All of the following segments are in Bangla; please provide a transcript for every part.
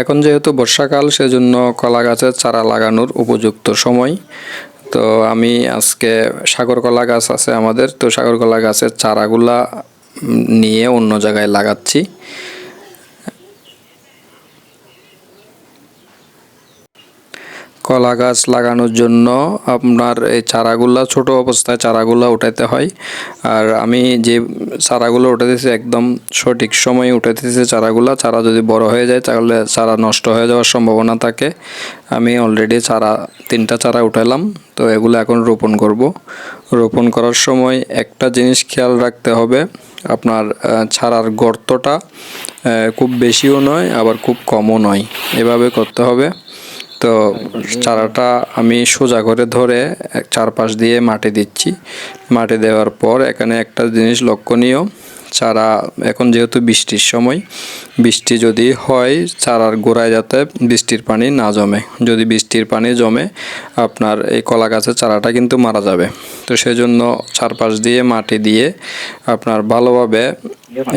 এখন যেহেতু বর্ষাকাল, সেজন্য কলা গাছের চারা লাগানোর উপযুক্ত সময়। তো আমি আজকে সাগর কলা গাছ আছে আমাদের, তো সাগর কলা গাছের চারাগুলা নিয়ে অন্য জায়গায় লাগাচ্ছি। কলা গাছ লাগানোর জন্য আপনার এই চারাগুলা, ছোট অবস্থায় চারাগুলা উঠাইতে হয়। আর আমি যে চারাগুলো উঠাতেছি একদম সঠিক সময়ে উঠাতেছি চারাগুলা, চারা যদি বড় হয়ে যায় তাহলে চারা নষ্ট হয়ে যাওয়ার সম্ভাবনা থাকে। আমি অলরেডি চারা, তিনটা চারা উঠালাম তো এগুলো এখন রোপণ করব। রোপণ করার সময় একটা জিনিস খেয়াল রাখতে হবে, আপনার চারার গর্তটা খুব বেশিও নয়, আবার খুব কমও নয়। এভাবে করতে হবে। তো চারাটা আমি সোজা করে ধরে চারপাশ দিয়ে মাটি দিচ্ছি। মাটি দেওয়ার পর এখানে একটা জিনিস লক্ষণীয়, চারা এখন যেহেতু বৃষ্টির সময়, বৃষ্টি যদি হয় চারার গোড়ায় যাতে বৃষ্টির পানি না জমে। যদি বৃষ্টির পানি জমে, আপনার এই কলা গাছের চারাটা কিন্তু মারা যাবে। তো সেজন্য চারপাশ দিয়ে মাটি দিয়ে আপনার ভালোভাবে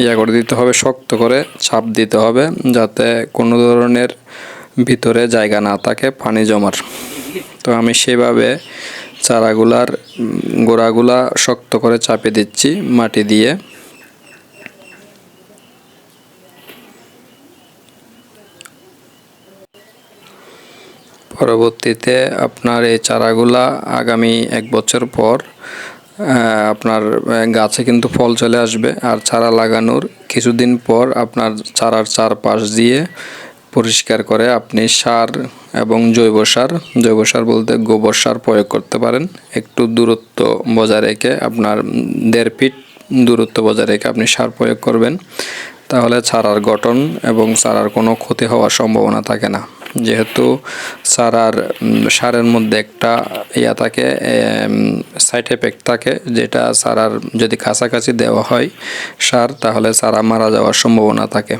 ইয়া করে দিতে হবে, শক্ত করে ছাপ দিতে হবে, যাতে কোনো ধরনের ভিতরে জায়গা না থাকে, পানি জমার। তো আমি সেভাবে চারাগুলার গোড়াগুলা শক্ত করে চাপে দিচ্ছি মাটি দিয়ে। পরবর্তীতে আপনার এই চারাগুলা আগামী এক বছর পর আপনার গাছে কিন্তু ফল চলে আসবে। আর চারা লাগানোর কিছুদিন পর আপনার চারার চারপাশ দিয়ে পরিষ্কার করে আপনি সার এবং জৈব সার জৈব সার বলতে গোবর সার প্রয়োগ করতে পারেন। একটু দূরত্ব বজায় রেখে আপনার দেড় ফিট দূরত্ব বজায় রেখে আপনি সার প্রয়োগ করবেন। তাহলে চারার গঠন এবং চারার কোনো ক্ষতি হওয়ার সম্ভাবনা থাকে না। যেহেতু উম, সারের মধ্যে একটা ইয়া থাকে সাইড এফেক্ট থাকে যেটা চারার যদি কাছাকাছি দেওয়া হয় সার তাহলে চারা মারা যাওয়ার সম্ভাবনা থাকে।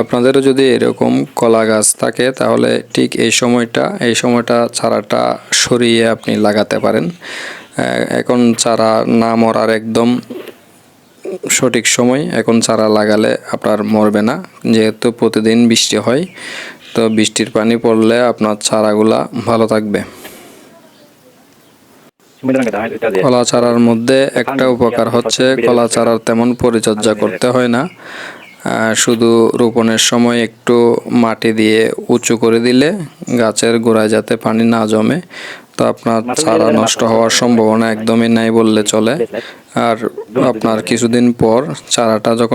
আপনাদেরও যদি এরকম কলা গাছ থাকে, তাহলে ঠিক এই সময়টা এই সময়টা চারাটা সরিয়ে আপনি লাগাতে পারেন। এখন চারা না মরার একদম সঠিক সময় এখন চারা লাগালে আপনার মরবে না। যেহেতু প্রতিদিন বৃষ্টি হয়, তো বৃষ্টির পানি পড়লে আপনার চারাগুলা ভালো থাকবে। কলা চারার মধ্যে একটা উপকার হচ্ছে, কলা চারার তেমন পরিচর্যা করতে হয় না। শুধু রোপণের সময় একটু মাটি দিয়ে উঁচু করে দিলে গাছের গোড়ায় যাতে পানি না জমে তো আপনার চারা নষ্ট হওয়ার সম্ভাবনা একদমই নাই বললে চলে। আর আপনার কিছুদিন পর চারাটা যখন